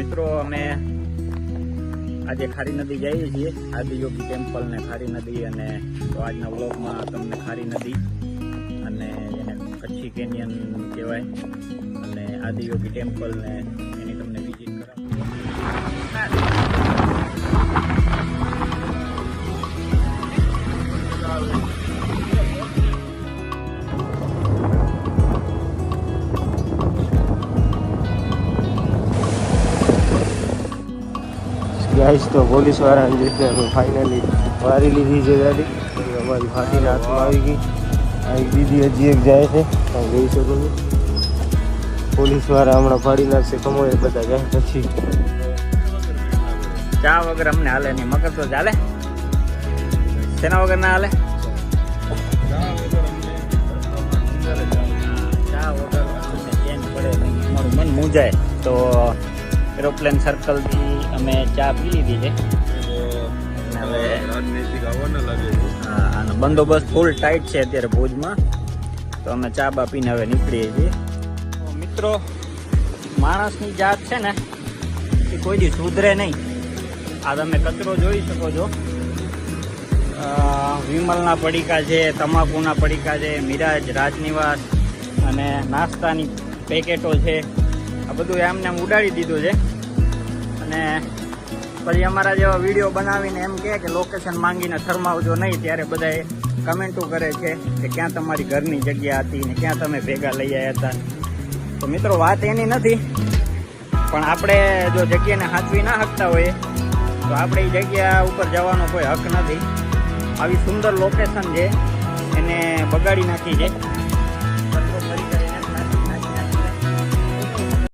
મિત્રો, અમે આજે ખારી નદી જઈએ છીએ. આદિયોગી ટેમ્પલ ને ખારી નદી અને આજના વ્લોગમાં તમને ખારી નદી અને કચ્છી કેનિયન કહેવાય. અને આદિયોગી ટેમ્પલ ને એની તમને વિઝિટ કરાવું. ગાઈસ તો પોલીસવાળાને લીધે અમે ફાઇનલી વારી લીધી છે ગાડી. અમારી ફાટીને હાથમાં આવી ગઈ. આ એક દીદી હજી એક જાય છે. તમે જોઈ શકો છો. પોલીસવાળા હમણાં ફાડી નાખશે કમોય બધા જાય પછી. ચા વગર અમને હાલે નહીં. મગર તો ચાલે. તેના વગર ના હાલે? ચા વગર મન મૂજાય તો એરોપ્લેન સર્કલથી અમે ચા પી લીધી છે. બંદોબસ્ત ફૂલ ટાઈટ છે અત્યારે ભુજમાં. તો અમે ચા બા પીને હવે નીકળીએ છીએ. મિત્રો, માણસની જાત છે ને, એ કોઈ દી સુધરે નહીં. આ તમે કચરો જોઈ શકો છો. વિમલના પડીકા છે, તમાકુના પડીકા છે, મિરાજ, રાજનિવાસ અને નાસ્તાની પેકેટો છે. આ બધું એમને એમ ઉડાડી દીધું છે. અને પછી અમારા જેવા વીડિયો બનાવીને એમ કહે કે લોકેશન માંગીને થરમાવજો નહીં, ત્યારે બધાએ કમેન્ટો કરે છે કે ક્યાં તમારી ઘરની જગ્યા હતી ને ક્યાં તમે ભેગા લઈ આવ્યા હતા. તો મિત્રો, વાત એની નથી, પણ આપણે જો જગ્યાને હાથવી ના શકતા હોઈએ, તો આપણે એ જગ્યા ઉપર જવાનો કોઈ હક નથી. આવી સુંદર લોકેશન છે, એને બગાડી નાખી છે.